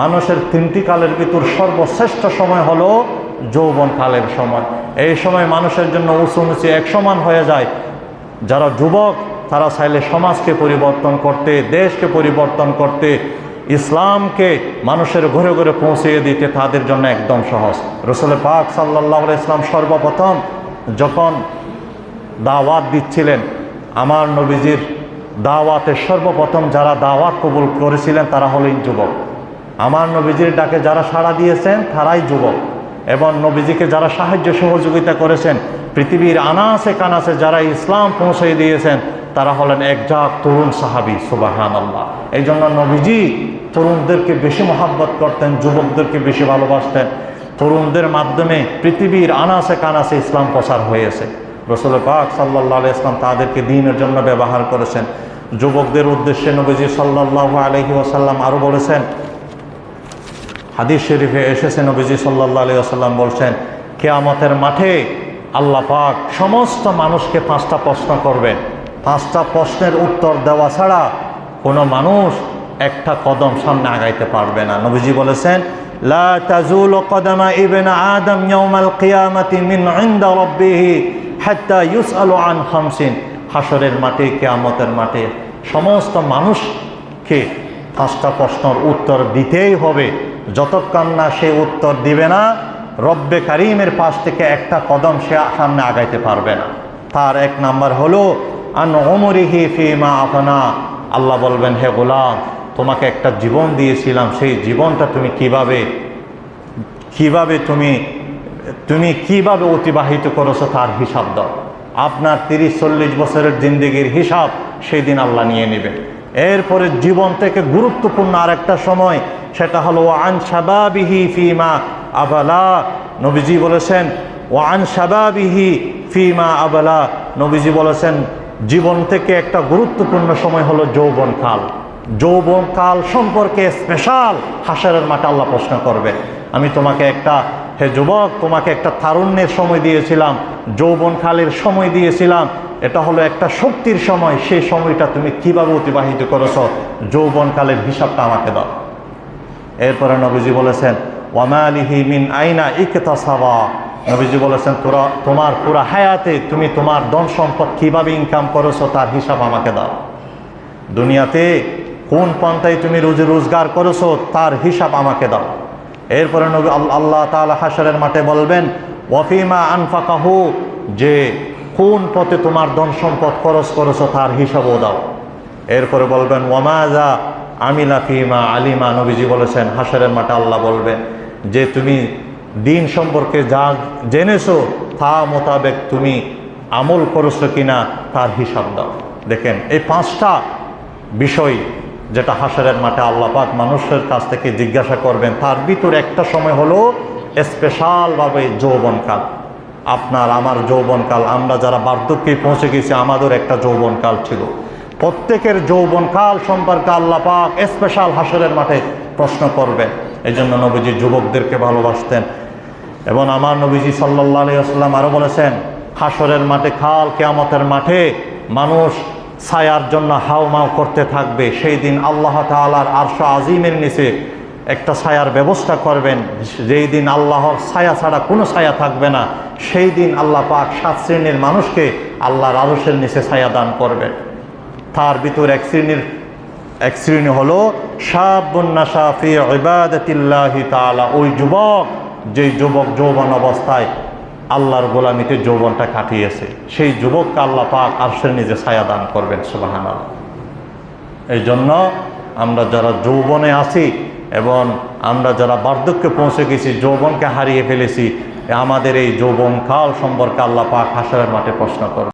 মানুষের তিনটি কালের ভিতর সর্বশ্রেষ্ঠ সময় হলো যৌবন কালের সময়। এই সময় মানুষের জন্য উঁচু নিচু এক সমান হয়ে যায়। যারা যুবক, তারা চাইলে সমাজকে পরিবর্তন করতে, দেশকে পরিবর্তন করতে, ইসলামকে মানুষের ঘরে ঘরে পৌঁছিয়ে দিতে তাদের জন্য একদম সহজ। রসুল পাক সাল্লাহ ইসলাম সর্বপ্রথম যখন দাওয়াত দিচ্ছিলেন, আমার নবীজির দাওয়াতে সর্বপ্রথম যারা দাওয়াত কবুল করেছিলেন তারা হলেন যুবক। আমার নবীজির ডাকে যারা সাড়া দিয়েছেন, তারাই যুবক। এবং নবীজিকে যারা সাহায্য সহযোগিতা করেছেন, পৃথিবীর আনাসে কানাসে যারা ইসলাম পৌঁছে দিয়েছেন, তারা হলেন একজাক তরুণ সাহাবি সুবাহান আল্লাহ এই জন্য নবীজি তরুণদেরকে বেশি মহাব্বত করতেন, যুবকদেরকে বেশি ভালোবাসতেন। তরুণদের মাধ্যমে পৃথিবীর আনাসে কানাসে ইসলাম প্রচার হয়েছে। রসুল পাক সাল্লাহ ইসলাম তাদেরকে দিনের জন্য ব্যবহার করেছেন। যুবকদের উদ্দেশ্যে নবীজি সাল্লাহ আলহি ওসাল্লাম আরও বলেছেন হাদিস শরীফে এসেছে নবীজি সাল্লাহ আলী আসাল্লাম বলছেন, কেয়ামতের মাঠে আল্লাহ পাক সমস্ত মানুষকে পাঁচটা প্রশ্ন করবেন। পাঁচটা প্রশ্নের উত্তর দেওয়া ছাড়া কোনো মানুষ একটা কদম সামনে আগাইতে পারবে না। নবীজি বলেছেন ইবেন আন হাসরের মাঠে, কেয়ামতের মাঠে সমস্ত মানুষকে পাঁচটা প্রশ্নের উত্তর দিতেই হবে। যতক্ষণ না সে উত্তর দিবে না, রব্বে কারিমের পাশ থেকে একটা কদম সে সামনে আগাইতে পারবে না। তার এক নাম্বার হলো, আন অমরিহি ফিমা আপনা আল্লাহ বলবেন, হে গোলাম, তোমাকে একটা জীবন দিয়েছিলাম, সেই জীবনটা তুমি কীভাবে কীভাবে তুমি তুমি কীভাবে অতিবাহিত করেছ তার হিসাব দাও। আপনার তিরিশ, চল্লিশ বছরের জিন্দগির হিসাব সেই দিন আল্লাহ নিয়ে নেবেন। এরপরে জীবন থেকে গুরুত্বপূর্ণ আরেকটা সময় সেটা হলো আন সাবাবিহি ফিমা আবালা। নবীজি বলেছেন ওয়ান সাবাবিহি ফিমা আবালা। নবীজি বলেছেন, জীবন থেকে একটা গুরুত্বপূর্ণ সময় হলো যৌবনকাল যৌবনকাল সম্পর্কে স্পেশাল হাসারের মাঠে আল্লাহ প্রশ্ন করবে। আমি তোমাকে একটা, হে যুবক, তোমাকে একটা তারুণ্যের সময় দিয়েছিলাম যৌবনকালের সময় দিয়েছিলাম। এটা হলো একটা শক্তির সময়। সেই সময়টা তুমি কীভাবে অতিবাহিত করেছ? যৌবনকালের হিসাবটা আমাকে দাও। এরপরে নবীজি বলেছেন, ওয়ামালিহি মিন আইনা ইকতা সাবা নবীজি বলেছেন, তোরা, তোমার পুরা হায়াতে তুমি তোমার ধন সম্পদ কীভাবে ইনকাম করেছ তার হিসাব আমাকে দাও। দুনিয়াতে কোন পন্থায় তুমি রুজি রোজগার করেছ তার হিসাব আমাকে দাও। এরপরে নবী আল- আল্লাহ তাআলা হাসরের মাঠে বলবেন, ওয়াফিমা আনফাকাহু, যে কোন পথে তোমার ধন সম্পদ খরচ করেছ তার হিসাবও দাও। এরপরে বলবেন ওয়ামাজা আমিলা ফিমা আলিমা, নবীজি বলেছেন, হাসরের মাঠে আল্লাহ বলবেন যে তুমি দিন সম্পর্কে যা জেনেছো তা মোতাবেক তুমি আমল করেছ কিনা তার হিসাব দাও। দেখেন, এই পাঁচটা বিষয় যেটা হাসরের মাঠে আল্লাহ পাক মানুষের কাছ থেকে জিজ্ঞাসা করবেন, তার ভিতর একটা সময় হলো স্পেশালভাবে যৌবনকাল। আপনার, আমার যৌবনকাল, আমরা যারা বার্ধক্যে পৌঁছে গেছি, আমাদের একটা যৌবনকাল ছিল। প্রত্যেকের যৌবনকাল সম্পর্কে আল্লাহ পাক স্পেশাল হাসরের মাঠে প্রশ্ন করবেন এই জন্য নবীজি যুবকদেরকে ভালোবাসতেন। এবং আমার নবীজি সাল্লাহ আলিয়াল্লাম আরও বলেছেন, হাসরের মাঠে খাল কেয়ামতের মাঠে মানুষ ছায়ার জন্য হাউমাউ করতে থাকবে। সেই দিন আল্লাহ তালার আরশ আজিমের নিচে একটা ছায়ার ব্যবস্থা করবেন। যেই দিন আল্লাহর ছায়া ছাড়া কোনো ছায়া থাকবে না, সেই দিন আল্লাহ পাক সাত শ্রেণির মানুষকে আল্লাহর আরশের নিচে ছায়া দান করবেন। তার ভিতর এক শ্রেণির, এক শ্রেণি হলো শাবুন্নাশা ফি ইবাদাতিল্লাহি তাআলা। ওই যুবক, যেই যুবক যৌবন অবস্থায় আল্লাহর গোলামিতে যৌবনটা কাটিয়েছে, সেই যুবককে আল্লাহ পাক আরশের নিজে ছায়া দান করবেন, সুবহানাল্লাহ। এই জন্য আমরা যারা যৌবনে আছি এবং আমরা যারা বার্ধক্যে পৌঁছে গেছি, যৌবনকে হারিয়ে ফেলেছি, আমাদের এই যৌবনকাল সম্পর্কে আল্লাহ পাক হাসরের মাঠে প্রশ্ন করবে